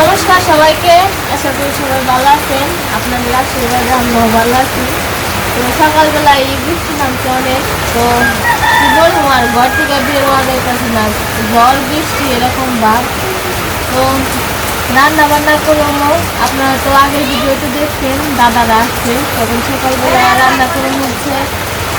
নমস্কার সবাইকে। আশা করি সবাই ভালো আছেন। আপনাদের আশীর্বাদে আমরাও ভালো আছি। তো সকালবেলা এই বৃষ্টি নামছে অনেক। তো কি বলব আর, ঘর থেকে বের হওয়া যাইতেছে না, ঝড়, বৃষ্টি এরকম ভাব তো রান্না বান্না করব আপনারা তো আগের ভিডিওতে দেখছেন, দাদারা আসছে। তখন সকালবেলা রান্না করে হচ্ছে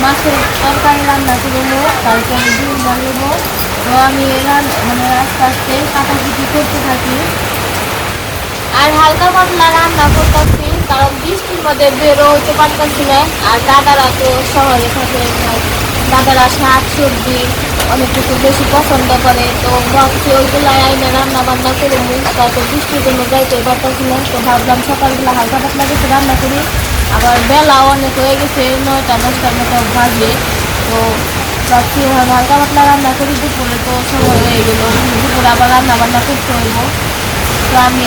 মাছের তরকারি রান্না করব তারপরে ডিম বানাবো তো আমি রান- মানে আস্তে আস্তে কাটাকুটি করতে থাকি। আর হালকা পাতলা রান্না করতেছি, কারণ বৃষ্টির মধ্যে বেরো হতে পারতেছি না। আর দাদারা তো শহরে থাকে দাদারা শাক সবজি অনেক কিছু বেশি পছন্দ করে। তো ভাবছি ওইগুলো আইনে রান্না বান্না করে মুখ তারপর বৃষ্টির জন্য যাইতে পারতেছি না। তো ভাবলাম সকালবেলা হালকা পাতলা কিছু রান্না করি। আবার বেলাও অনেক হয়ে গেছে, নয়টা, দশটার মতো বাজে। তো ভাবছি হালকা পাতলা রান্না করি, দুপুরে তো সময় হয়ে গেল। দুপুরে আবার রান্না বান্না করতে হইব। তো আমি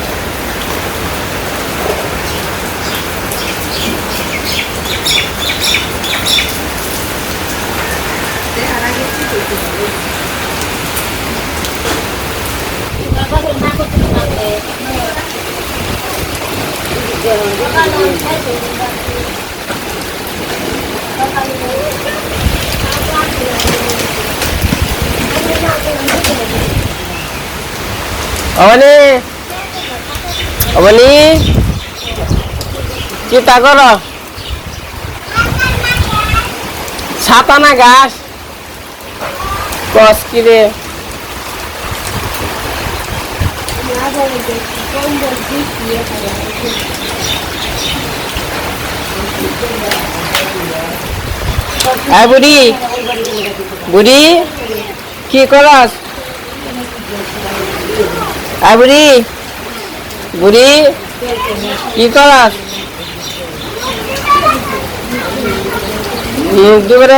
বৃষ্টিতে অবনি অবনি। কি তা কর? ছাতা গাছ? কস হ্যাঁ বুড়ি। বুড়ি কি করস? হ্যাঁ বুড়ি। বুড়ি কি করস? মুখ দুপুরে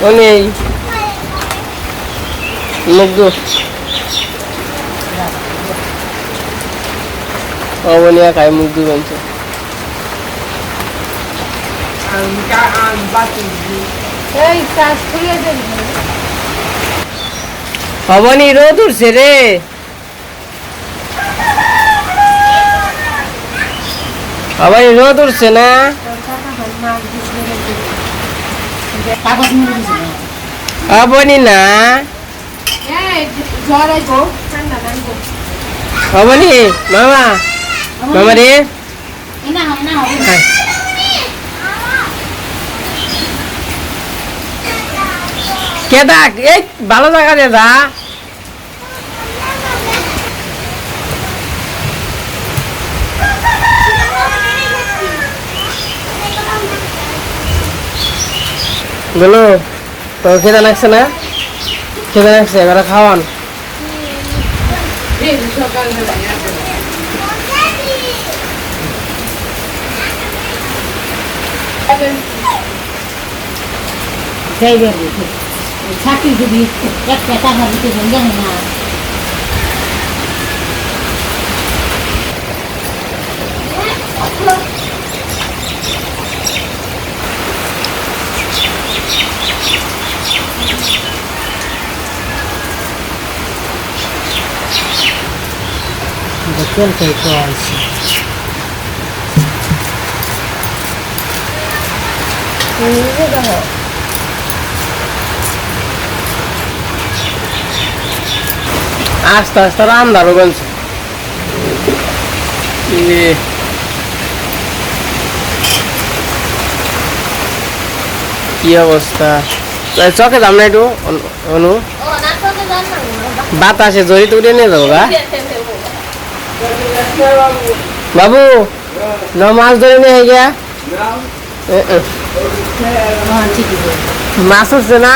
কনে মুখ দু অবনি একাই মুখ দু বানছে এই কাজ খুলে দেবে অবনি রোদ উঠছে রে। অবনি রোদ উঠছে না? অবনি না? অবনি, মামা মামা রে। না না কে ডাক? এই, ভালো জায়গা রে যা। বলো তোর খেতে লাগছে না? খেতে লাগছে, এবার খাওয়ান। চাকরি যদি এক পেটা ভাবিতে জানে না। চলতে তো আছে আস্তে আস্তে আন্ধারও গলছে ইয়ে। কি অবস্থা চকে দাম না একটু অনু- বাতাসে জড়ি তুলে নিয়ে যাব গা বাবু ন মাছ ধরে নিয়ে গিয়া। হ্যাঁ বল মাছ হচ্ছে না?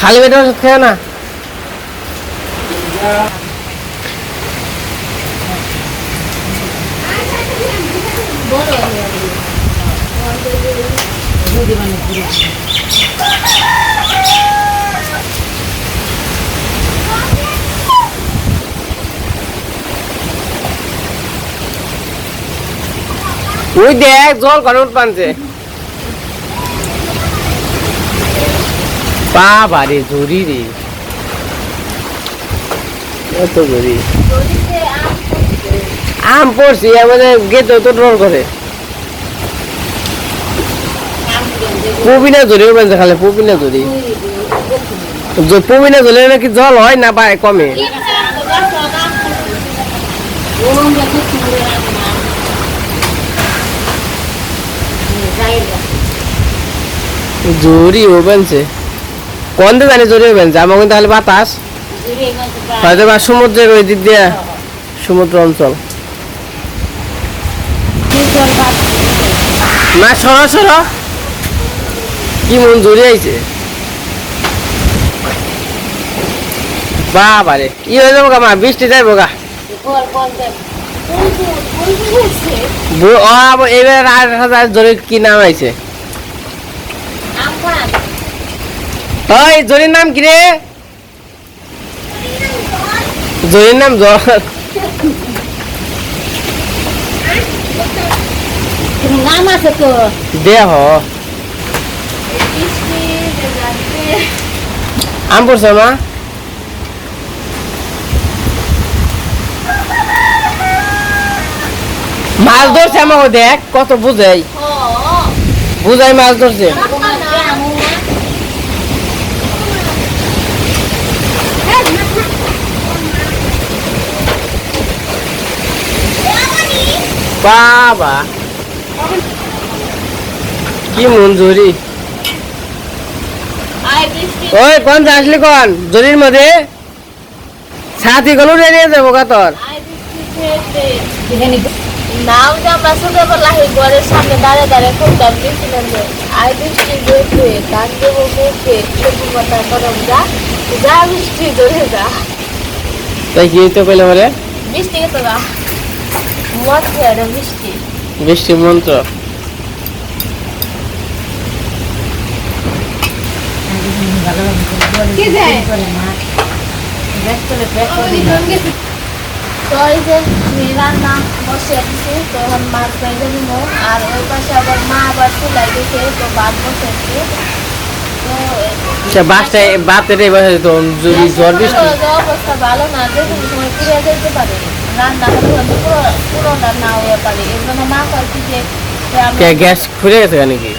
খালি পেটে ওষুধ খেয়ে না? বলো ওই দেখ জল ঘরে পানছে। বাবা রে জরি রে। এত জরি আম আম পড়ছি আমাদের গেট তো ডর করে। পুবিনা জরি উঠবেন খালে পুবিনা জরি জ- পুবিনা জলে নাকি জল হয় না বা কমে ওরম দেখো চুড়ে রাখো না যাই জরি উঠবেনছে কোন দিয়ে জানি জরি উঠবেনছে আমার কিন্তু তাহলে বাতাস। হয়তো বা সমুদ্রের ওই দিক দিয়ে সমুদ্র অঞ্চল। না সর সর। কি মন জড়ি আইছে? বাবারে ই হয়ে যাব গা মা? বৃষ্টি যাইবো গা। এবার আট হাজার জরি কি নাম আইছে আম কোনা ওই জরির নাম কি রে জরির নাম নাম আছে তো। দেহ আম পড়ছে মা। মাছ ধরছে আমাকে দেখ কত বুঝাই বুঝাই মাছ ধরছে বাবা। কি মঞ্জুরি? ওই কোন আসলি কোন? জরির মধ্যে? সাথী গলু নিয়ে যাব গা তোর। নাও যে আমরা ছোটবেলা এই ঘরের সামনে দাঁড়িয়ে দাঁড়িয়ে খুঁজতাম বৃষ্টি নামবে আয় বৃষ্টি দেখে গান দেবো মুখে লেবু পাতা গরম যা। যা বৃষ্টি ধরে যা। তাই কি তো পেলে বলে বৃষ্টি গেতো গা বৃষ্টি মন্ত্র তো এই যে আমি রান্না বসে তো এখন মাছ নিব আর ওই পাশে আবার মা আবার চুলাই দিছে তো ভাত বসেছে তো সে বাসটায় বাতের এই বসে তো যদি ঝড় বৃষ্টি অবস্থা ভালো না যে কোনো সময় ফিরে যেতে পারে রান্না করে পুরো পুরোটা হয়ে পারে। এর জন্য মা কয় যে যে কে গ্যাস খুলে গেছে নাকি?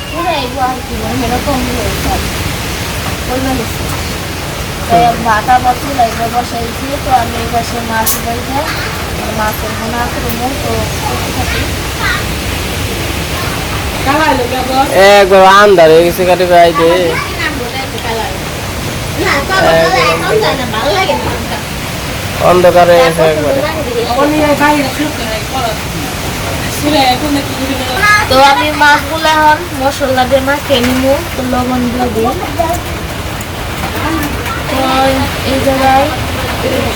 বসাইছি তো আমি এই পাশে মাছ বইতে মাছের মোনা করব তো একবার আন্দার হয়ে গেছে কাটি বাইতে অন্ধকার হয়ে একবারে। তো আমি মাছগুলো এখন মশলা দিয়ে মাখিয়ে নিবো তো লবণ দিয়ে তো এই জায়গায়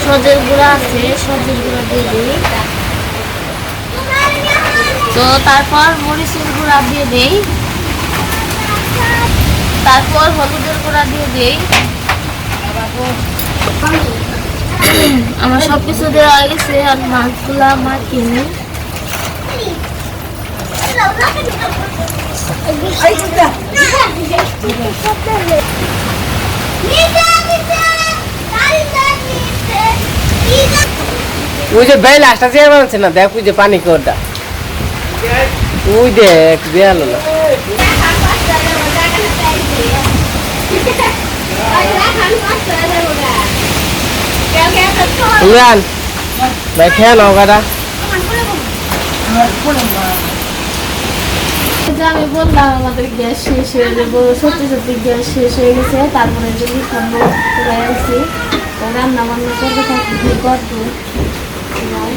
সজের গুঁড়া আছে, সজের গুঁড়া দিয়ে দিই। তো তারপর মরিচের গুঁড়া দিয়ে দেই। তারপর হলুদের গুঁড়া দিয়ে দেই। আমার সব কিছু দেওয়া গেছে, আর মাছগুলা মাখিয়ে নিই ওই যে বেল আসটা চেয়ে বানছে না? দেখ, ওই যে পানি কোরটা ওই দেখ দেয়াল না কালকে একটা ইমরান ভাই খেয়ে আমি বললাম আমাদের গ্যাস শেষ হয়ে যাব সত্যি সত্যি গ্যাস শেষ হয়ে গেছে তারপরে যদি খাব আসছি রান্না বান্না করব করব যাই।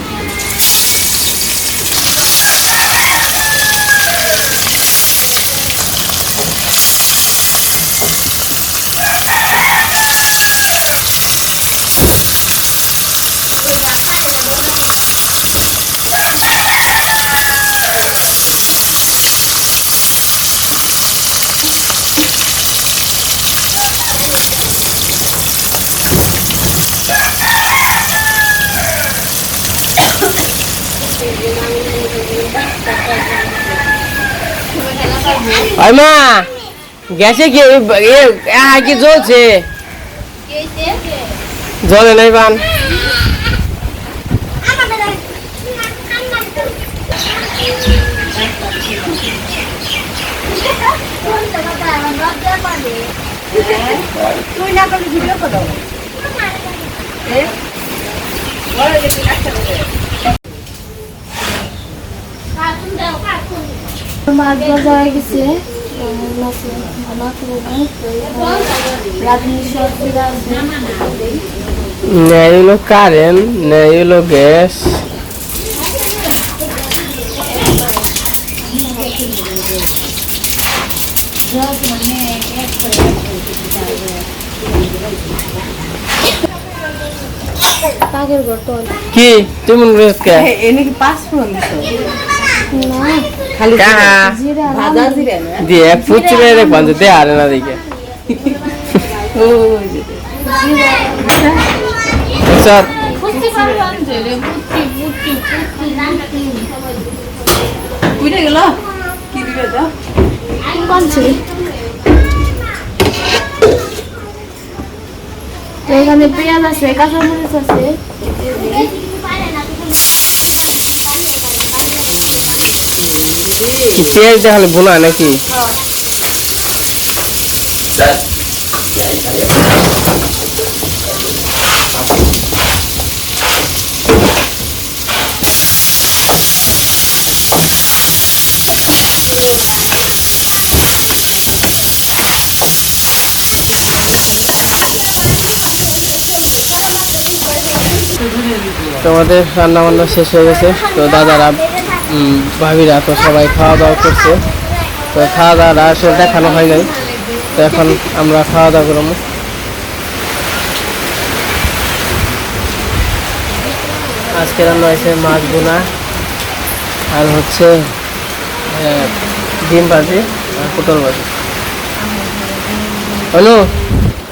ওই মা গ্যাসে কি কি জ্বলছে? জলে নাই পান মাছ ভাজা হয়ে গেছে মাছ করব রাঁধুনি সবজি নেই হলো কারেন্ট নেই হলো গ্যাস কি? তুমি কে এনে কি পাঁচ ফোড়ন দিয়ে ফুচরে রে পাঞ্জে দে আরে না দিকে স্যার কুইটা গেল? কি দিবে তো এখানে পেঁয়াজ আছে কাঁচামরিচ আছে। কি পেঁয়াজ দেখালে বোনা নাকি তোমাদের রান্না বান্না শেষ হয়ে গেছে। তো দাদারা ভাবিরা তো সবাই খাওয়া দাওয়া করছে। তো খাওয়া দাওয়াটা আসলে দেখানো হয় নাই। তো এখন আমরা খাওয়া দাওয়া করব। আজকে রান্না হয়েছে মাছ বোনা আর হচ্ছে ডিম ভাজি আর পটল ভাজি। হলো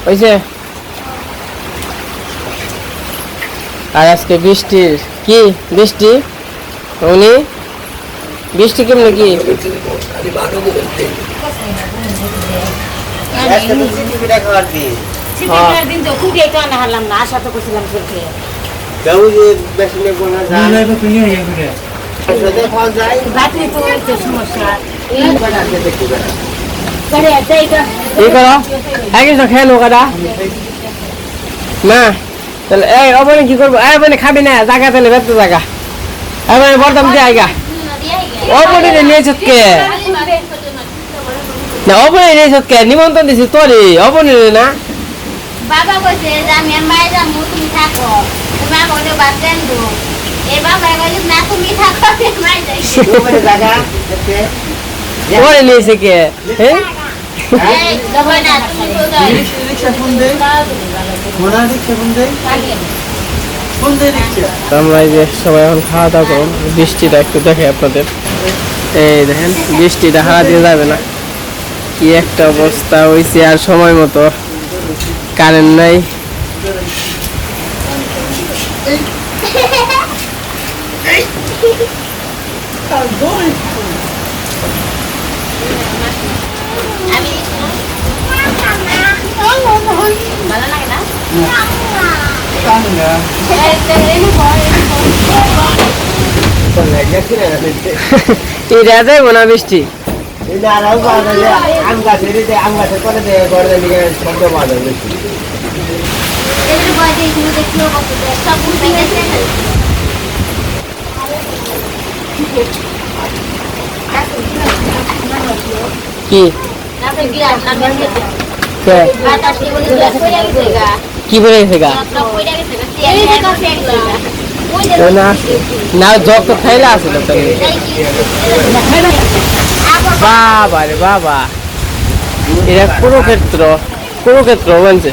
হয়েছে আর আজকে বৃষ্টির, কি বৃষ্টি? উনি বৃষ্টি কেমন কি? হারলাম না তাহলে অবনে কি করব? খাবি না জায়গা তাহলে, ব্যস্ত জায়গা এবারে বলতাম যে আইগা। অবনে নিয়েছ কে না অবনে নিয়েছ কে নিমন্ত্রণ দিছি তোরে অবনে না বাবা কইছে যে আমি মায়ের যাব তুমি থাকো তুমি আমাকে ওদের বাদ দেন তো এ বাবা কইছে না তুমি থাকো মায়ের যাই তোরে নিয়েছে কে হ্যাঁ তো আমরা এই যে সবাই এখন খাওয়া দাওয়া করুন বৃষ্টিটা একটু দেখে আপনাদের। এই দেখেন, বৃষ্টিটা হারা দিয়ে যাবে না। কি একটা অবস্থা হয়েছে আর সময় মতো। কারেন্ট নাই। ভালো লাগে না এটা যাইব না বৃষ্টি। কি? কে? বলে গেছে গা? না জগ তো খাইলা আছিল তো এই কি বাবা রে বাবা। এটা কুরুক্ষেত্র কুরুক্ষেত্র বলছে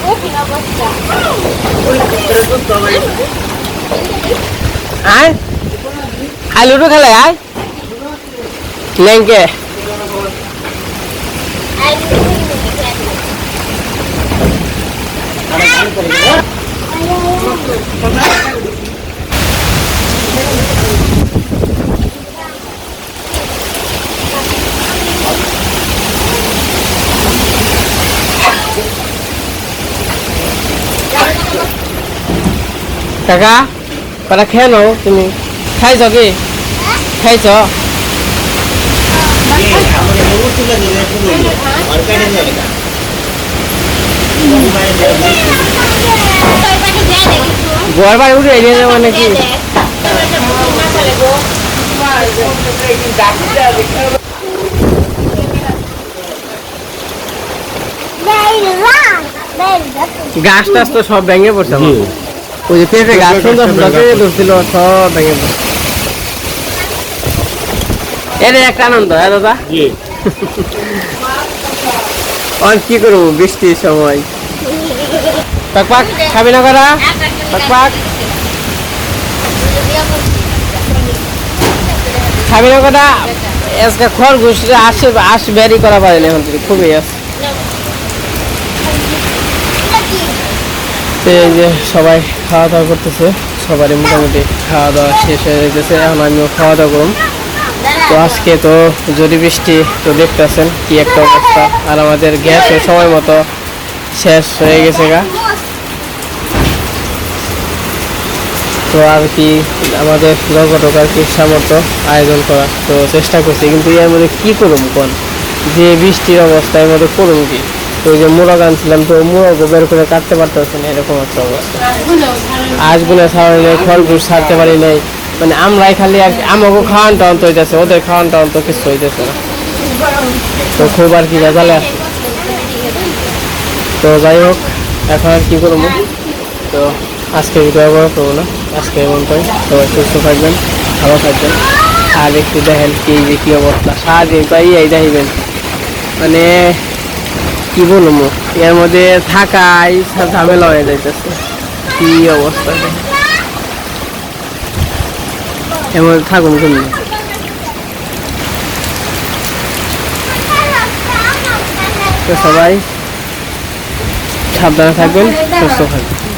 ও কি অবস্থা আয় আয় লুডো খেলে আয়। লেঙ্কে আই কাকা কটা খেয়ে নাও তুমি. খাইছ কি খাইছ তোর বাড়ি উঠে এগিয়ে যাব নাকি? গাছ টাছ তো সব ভেঙে পড়ছে। ওই যে পেঁপে গাছ সুন্দর ধরছিল সব ভেঙে পড়ছে। এর একটা আনন্দ হ্যাঁ দাদা? আর কি করব বৃষ্টির সময়। পাক পাক, খাবি না করা? পাক খাবি না কটা আজকে খরগোশ আসে আস বেরি করা পারেনি এখন থেকে, খুবই আছে। এই যে সবাই খাওয়া দাওয়া করতেছে, সবারই মোটামুটি খাওয়া দাওয়া শেষ হয়ে যেতেছে এখন আমিও খাওয়া দাওয়া করুন তো আজকে তো যদি বৃষ্টি, তো দেখতেছেন কি একটা অবস্থা। আর আমাদের গ্যাসও সময় মতো শেষ হয়ে গেছে গা। তো আর কি আমাদের যতটুকু আর কি সামর্থ্য আয়োজন করা তো চেষ্টা করছি, কিন্তু এর মধ্যে কি করুম কোন? যে বৃষ্টির অবস্থা, এর মধ্যে করুম কি? তো যে মোরগ আনছিলাম, তো মোরগও বের করে কাটতে পারতেছে না, এরকম একটা অবস্থা। আজগুলো ছাড়া নেই খড়গুড় ছাড়তে পারি নাই। মানে আমরাই খালি আর কি- আমাকেও খাওয়ান টাউন তো হইতেছে, ওদের খাওয়ান টাউন তো কিছু হইতেছে না। তো খুব আর কি রেজালে আসে তো যাই হোক, এখন আর কি করব? তো আজকে ভিডিও করব না। আজকে এমন করি সবাই সুস্থ থাকবেন, ভালো থাকবেন। আর একটু দেখেন কি যে কি অবস্থা। সারাদিন তো এই দেখাইবেন মানে কি বলব? এর মধ্যে থাকাই ঝামেলা হয়ে যাইতেছে। কি অবস্থা মধ্যে থাকুন তো সবাই সাবধানে থাকবেন সুস্থ থাকবেন।